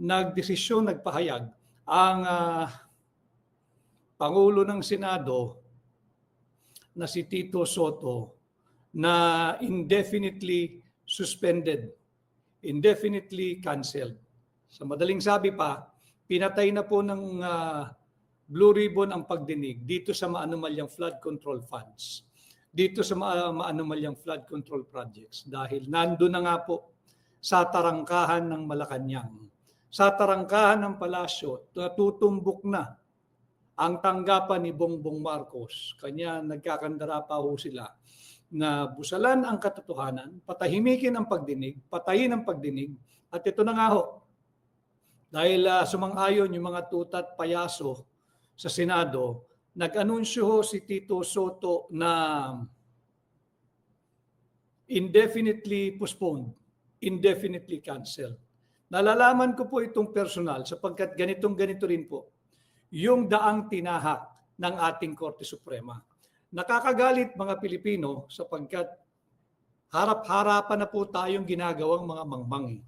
nagdesisyon, nagpahayag ang ah, Pangulo ng Senado na si Tito Soto na indefinitely suspended, indefinitely canceled. Sa madaling sabi pa, pinatay na po ng ah, Blue Ribbon ang pagdinig dito sa maanumalyang flood control funds, dito sa ma- maanumalyang flood control projects dahil nando na nga po sa tarangkahan ng Malacanang, sa tarangkahan ng palasyo, natutumbok na ang tanggapan ni Bongbong Marcos. Kanya nagkakandara pa ho sila na busalan ang katotohanan, patahimikin ang pagdinig, patayin ang pagdinig, at ito na nga ho, dahil ah, sumang-ayon yung mga tutat payaso sa Senado, nag-anunsyo ho si Tito Soto na indefinitely postponed, indefinitely canceled. Nalalaman ko po itong personal sapagkat ganitong ganito rin po yung daang tinahak ng ating Korte Suprema. Nakakagalit mga Pilipino sapagkat harap-harapan na po tayong ginagawang mga mangmangi.